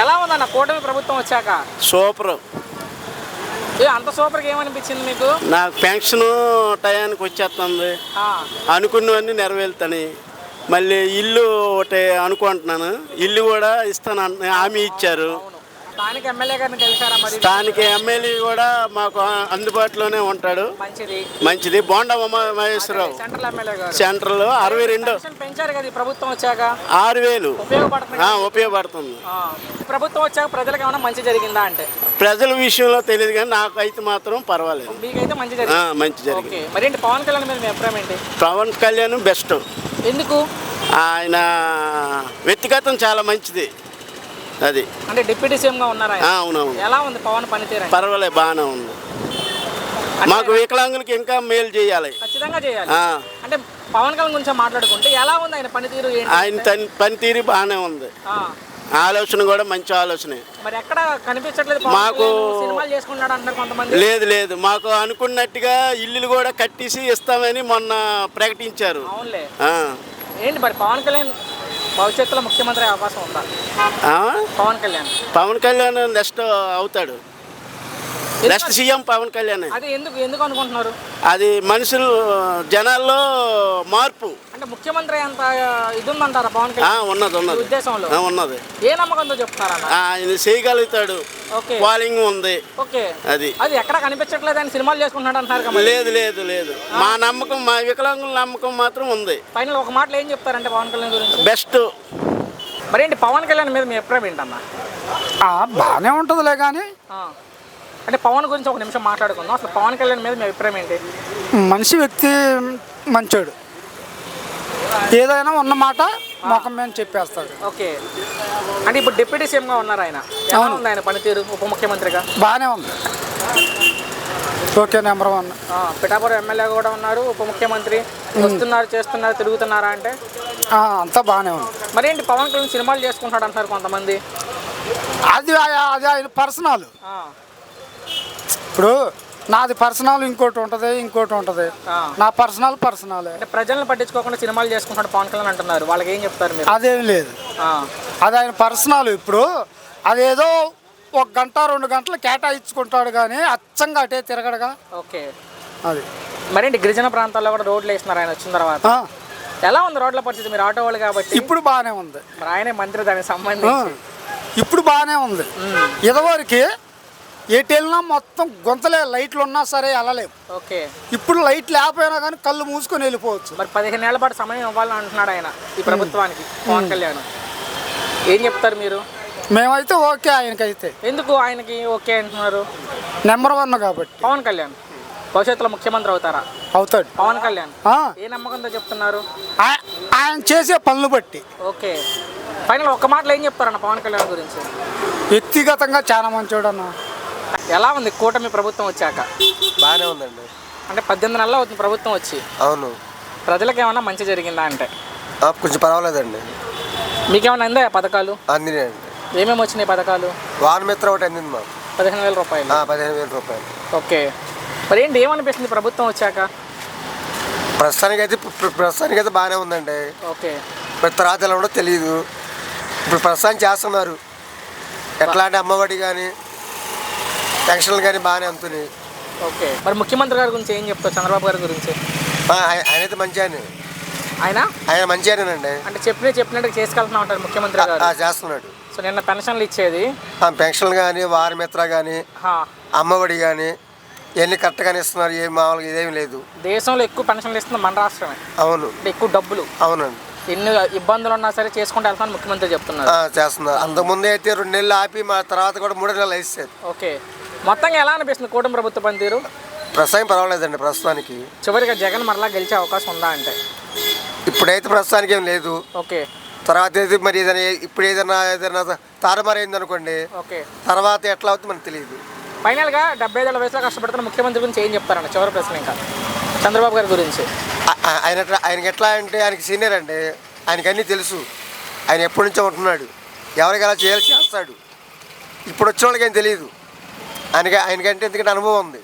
ఎలా ఉందన్న కూటమి ప్రభుత్వం వచ్చాక? సూపర్. ఏ అంత సూపర్గా ఏమనిపించింది మీకు? నాకు పెన్షన్ టయానికి వచ్చేస్తుంది అనుకున్నవన్నీ నెరవేరుతాయి. మళ్ళీ ఇల్లు ఒకటి అనుకుంటున్నాను. ఇల్లు కూడా ఇస్తాను హామీ ఇచ్చారు. స్థానిక ఎమ్మెల్యే గారిని కలిసారా మరి? స్థానిక ఎమ్మెల్యే కూడా మాకు అందుబాటులోనే ఉంటాడు. మంచిది. మంచిది. బోండా మహేశ్వరరావు. సెంట్రల్ ఎమ్మెల్యే గారు. సెంటర్లో అరవై రెండు. పెంచారు కదా ఈ ప్రభుత్వం వచ్చాక? ఆరు వేలు ఉపయోగపడుతుంది. ఉపయోగపడుతుంది ప్రభుత్వం వచ్చాక ప్రజలకు ఏమైనా మంచి జరిగిందా అంటే? ప్రజల విషయంలో తెలియదు కానీ నాకైతే మాత్రం పర్వాలేదు. మీకైతే మంచి జరిగింది. మంచి జరిగింది. మరేంటి పవన్ కళ్యాణ్ మీద మీ అభిప్రాయం ఏంటి? పవన్ కళ్యాణ్ బెస్ట్. ఎందుకు? ఆయన వ్యక్తిగతం చాలా మంచిది. అది. అంటే డిప్యూటీ సీఎం గా ఉన్నారు అవునవును. ఎలా ఉంది పవన్ పనితీరు? పర్వాలేదు బాగానే ఉంది. మాకు వికలాంగులకి ఇంకా మేలు చేయాలి. ఖచ్చితంగా చేయాలి. అంటే పవన్ కళ్యాణ్ గురించి మాట్లాడుకుంటే ఎలా ఉంది ఆయన పనితీరు ఆయన పనితీరు బాగానే ఉంది. ఆ, ఆలోచన కూడా మంచి ఆలోచనే. మరి ఎక్కడ కనిపించట్లేదు మాకు- సినిమాలు చేసుకుంటున్నాడు అంటారు కొంతమంది. లేదు లేదు. మాకు అనుకున్నట్టుగా ఇల్లులు కూడా కట్టేసి ఇస్తామని మొన్న ప్రకటించారు. అవునులే. ఏంటి మరి పవన్ కళ్యాణ్ భవిష్యత్తులో ముఖ్యమంత్రి అవకాశం ఉందా? పవన్ కళ్యాణ్. పవన్ కళ్యాణ్ నెక్స్ట్ అవుతాడు. Next CM Pawan Kalyan. అది ఎందుకు ఎందుకు అనుకుంటున్నారు? అది మనుషులు జనాల్లో మార్పు. అంటే ముఖ్యమంత్రి అంత ఇది ఉందంటారా పవన్ ఆ, కళ్యాణ్? ఉన్నది ఉన్నది. ఉద్దేశంలో? ఆ, ఉన్నది. ఏ నమ్మకంతో చెప్తారన్న? ఆ, ఆయన చేయగలుగుతాడు. ఓకే. పాలింగ్ ఉంది. ఓకే. అది. అది ఎక్కడ కనిపించట్లేదు ఆయన సినిమాలు చేసుకుంటున్నాడు అంటున్నారు మరి. లేదు లేదు లేదు. మా నమ్మకం మా వికలాంగుల నమ్మకం మాత్రం ఉంది. ఫైనల్ ఒక మాటలో ఏం చెప్తారంటే పవన్ కళ్యాణ్ గురించి? బెస్ట్. మరేంటి పవన్ కళ్యాణ్ మీద మీ అభిప్రాయం ఏంటన్నా? బాగానే ఉంటుందిలే కానీ ఆ. అంటే పవన్ గురించి ఒక నిమిషం మాట్లాడుకుందాం. అసలు పవన్ కళ్యాణ్ మీద మీ అభిప్రాయం ఏంటి? మనిషి వ్యక్తి మంచోడు. ఏదైనా ఉన్న మాట ముఖం మీద చెప్పేస్తాడు. ఓకే. అంటే ఇప్పుడు డిప్యూటీ సీఎంగా ఉన్నారు ఆయన. ఎలా. ఉంది ఆయన పనితీరు ఉప ముఖ్యమంత్రిగా? బాగానే ఉంది. Okay number one. ఆ, పిఠాపురం ఎమ్మెల్యే కూడా ఉన్నారు ఉప ముఖ్యమంత్రి. వస్తున్నారు చేస్తున్నారు తిరుగుతున్నారా అంటే? ఆ, అంతా బాగానే ఉంది. మరేంటి పవన్ కళ్యాణ్ సినిమాలు చేసుకుంటున్నాడు అంటున్నారు కొంతమంది? అది ఆ- అది ఆయన పర్సనల్. ఆ, ఇప్పుడు నాది పర్సనల్ ఇంకోటి ఉంటుంది ఇంకోటి ఉంటుంది. నా పర్సనల్ పర్సనలే అంటే ప్రజలను పట్టించుకోకుండా సినిమాలు చేసుకుంటున్నాడు పవన్ కళ్యాణ్ అంటున్నారు. వాళ్ళకి ఏం చెప్తారు మీరు? అదేం లేదు. అది ఆయన పర్సనల్ ఇప్పుడు అదేదో ఒక గంట రెండు గంటలు కేటాయించుకుంటాడు కానీ అచ్చంగా అటే తిరగడుగా. ఓకే. అది. మరేంటి గిరిజన ప్రాంతాల్లో కూడా రోడ్లు వేస్తున్నారు ఆయన వచ్చిన తర్వాత? ఎలా ఉంది రోడ్ల పరిస్థితి? మీరు ఆటో వాళ్ళు కాబట్టి? ఇప్పుడు బాగానే ఉంది. మరి ఆయనే మంత్రి దానికి సంబంధించి. ఇప్పుడు బాగానే ఉంది. ఇదివరకు ఎటు వెళ్ళినా మొత్తం గొంతలే లైట్లు ఉన్నా సరే వెళ్ళలేము ఓకే. ఇప్పుడు లైట్ లేకపోయినా కానీ కళ్ళు మూసుకొని వెళ్ళిపోవచ్చు. మరి పదిహేను ఏళ్ళ పాటు సమయం ఇవ్వాలని అంటున్నాడు ఆయన ఈ ప్రభుత్వానికి పవన్ కళ్యాణ్. ఏం చెప్తారు మీరు? మేమైతే ఓకే ఆయనకైతే. ఎందుకు ఆయనకి ఓకే అంటున్నారు? నెంబర్ వన్ కాబట్టి. పవన్ కళ్యాణ్. భవిష్యత్తులో ముఖ్యమంత్రి అవుతారా? అవుతాడు. పవన్ కళ్యాణ్. ఏ నమ్మకంతో చెప్తున్నారు? ఆయన చేసే పనులు బట్టి. ఓకే. ఫైనల్ ఒక్క మాటలో ఏం చెప్తారన్న పవన్ కళ్యాణ్ గురించి? వ్యక్తిగతంగా చాలా మంచోడు అన్న ఎలా ఉంది కూటమి ప్రభుత్వం వచ్చాక? బాగానే ఉందండి. అంటే పద్దెనిమిది నెలలు అవుతుంది ప్రభుత్వం వచ్చి. అవును. ప్రజలకు ఏమైనా మంచి జరిగిందా అంటే? ఆ, కొంచెం పర్వాలేదండి. మీకేమైనా అందా పథకాలు? అందినాయండి ఏమేమి వచ్చినాయి పథకాలు? వానమిత్ర ఒకటి అందింది మాకు. పదిహేను వేల రూపాయలు. ఆ, పదిహేను వేల రూపాయలు. ఓకే. మరి ఏంటి ఏమనిపిస్తుంది ప్రభుత్వం వచ్చాక? ప్రస్తుతానికి అయితే ప్రస్తుతానికి అయితే బాగానే ఉందండి. ఓకే. మరి తర్వాత ఎలా ఉండదో తెలియదు ఇప్పుడు ప్రస్తుతానికి చేస్తున్నారు. ఎట్లా అంటే అమ్మఒడి కానీ పెన్షన్లు కానీ బాగానే అందుతున్నాయి ఓకే. మరి ముఖ్యమంత్రి గారి గురించి ఏం చెప్తావు? చంద్రబాబు గారి గురించి. ఆ, ఆయన ఆయన అయితే మంచి ఆయన? ఆయన ఆయన మంచి ఆయనండి అంటే చెప్పిన చెప్పినట్టు చేసుకెళ్తున్నా ఉంటారు ముఖ్యమంత్రి ఆ, గారు. చేస్తున్నాడు. సో నిన్న పెన్షన్లు ఇచ్చేది? ఆ, పెన్షన్లు కానీ వారమిత్ర కానీ హా, అమ్మఒడి కానీ ఇవన్నీ కరెక్ట్గానే ఇస్తున్నారు ఏం మామూలుగా ఇదేమి లేదు. దేశంలో ఎక్కువ పెన్షన్లు ఇస్తుంది మన రాష్ట్రమే. అవును. అంటే ఎక్కువ డబ్బులు. అవునండి. ఎన్ని ఇబ్బందులు ఉన్నా సరే చేసుకుంటూ వెళ్తాను ముఖ్యమంత్రి చెప్తున్నారు. ఆ, చేస్తున్నారు. అంతకుముందే అయితే రెండు నెలలు ఆపి మా తర్వాత కూడా మూడు నెలలు వేసేది. ఓకే. మొత్తంగా ఎలా అనిపిస్తుంది కూటమి ప్రభుత్వ పనితీరు? ప్రస్తుతానికి పర్వాలేదండి ప్రస్తుతానికి. చివరిగా జగన్ మరలా గెలిచే అవకాశం ఉందా అంటే? ఇప్పుడైతే ప్రస్తుతానికి ఏం లేదు. ఓకే. తర్వాత అయితే మరి ఏదైనా ఇప్పుడు ఏదైనా ఏదైనా తారుమారైంది అనుకోండి ఓకే. తర్వాత ఎట్లా అవుతుంది మనకు తెలియదు. ఫైనల్గా డెబ్బై ఐదేళ్ళ వయసులో కష్టపడుతున్న ముఖ్యమంత్రి గురించి ఏం చెప్తారండి? చివరి ప్రశ్న ఇంకా. చంద్రబాబు గారి గురించి. ఆయన ఆయనకి ఎట్లా అంటే ఆయనకి సీనియర్ అండి. ఆయనకి అన్నీ తెలుసు. ఆయన ఎప్పటి నుంచో ఉంటున్నాడు. ఎవరికి ఎలా చేయాలి చేస్తాడు. ఇప్పుడు వచ్చిన వాళ్ళకి ఏం తెలియదు. ఆయనకి ఆయనకంటే ఎందుకంటే అనుభవం ఉంది.